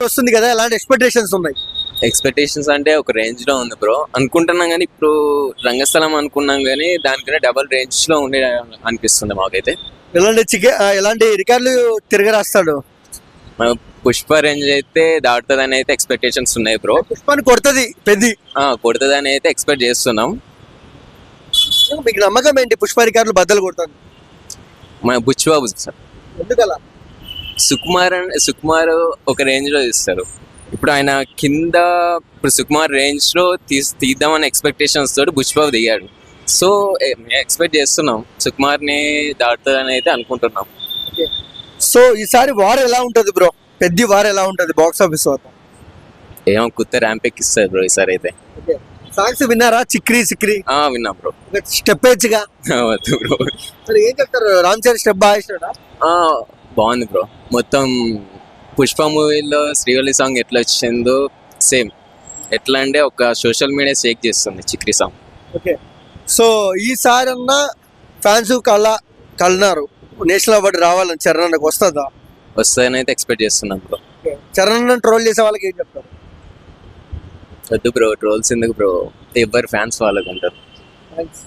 వస్తుంది కదా ఎలాంటి ఎక్స్పెక్టేషన్స్ ఉన్నాయి? ఎక్స్పెక్టేషన్స్ అంటే ఒక రేంజ్లో ఉంది బ్రో అనుకుంటున్నాం కానీ ఇప్పుడు రంగస్థలం అనుకున్నాం కానీ దానికన్నా డబల్ రేంజ్లో ఉండే అనిపిస్తుంది మాకైతే. ఎలాంటి చికె ఆ, ఎలాంటి రికార్డులు తిరగరాస్తాడు? పుష్ప రేంజ్ అయితే దాటుతుందని అయితే ఎక్స్పెక్టేషన్స్ ఉన్నాయి బ్రో పుష్పాన్ని కొడుతుంది పెద్ది కొడుతుందని అయితే ఎక్స్పెక్ట్ చేస్తున్నాం. మీకు నమ్మకం ఏంటి పుష్ప రికార్డులు బద్దలు కొడతాను మన బుచ్చిబాబు సార్ ఎందుకలా? సుకుమార్ అండ్ సుకుమార్ ఒక రేంజ్లో తీస్తారు. ఇప్పుడు ఆయన కింద ఇప్పుడు సుకుమార్ రేంజ్లో తీస్ తీద్దామని ఎక్స్పెక్టేషన్స్ తోటి బుచ్చిబాబు దిగాడు. సో మేము ఎక్స్పెక్ట్ చేస్తున్నాం. సుకుమార్ని దాటుతుందని అయితే అనుకుంటున్నాం. సో ఈసారి వార్ ఎలా ఉంటది బ్రో? పెద్ద వార్ ఎలా ఉంటది బాక్స్ ఆఫీస్ వద్ద ఏమో కొత్త ర్యాంప్ ఎక్కిస్తారు బ్రో ఈసారి అయితే. సాంగ్స్ విన్నారా? చిక్రీ సిక్రీ ఆ, విన్నాం బ్రో స్టెప్ వేయచ్చుగా వద్దు బ్రో మరి ఏం చెప్తారు? రామ్ చరణ్ స్టెప్ బాగా ఆ, బాగుంది బ్రో మొత్తం పుష్ప మూవీలో శ్రీవల్లి సాంగ్ ఎట్లా వచ్చిందో సేమ్ ఎట్లా అంటే ఒక సోషల్ మీడియా షేక్ చేస్తుంది చిక్రీ సాంగ్ ఓకే. సో ఈసారి అన్న ఫ్యాన్స్ కళ్ళ కలన్నారు నేషనల్ అవార్డు రావాలని చరణ్ అన్నకు వస్తుందా? వస్తుందని అయితే ఎక్స్పెక్ట్ చేస్తున్నాం బ్రో చరణ్ ట్రోల్ చేసే వాళ్ళకి ఏం చెప్తారు వద్దు బ్రో ట్రోల్స్ ఎందుకు బ్రో? ఎవరి ఫ్యాన్స్ వాళ్ళకు ఉంటారు థ్యాంక్స్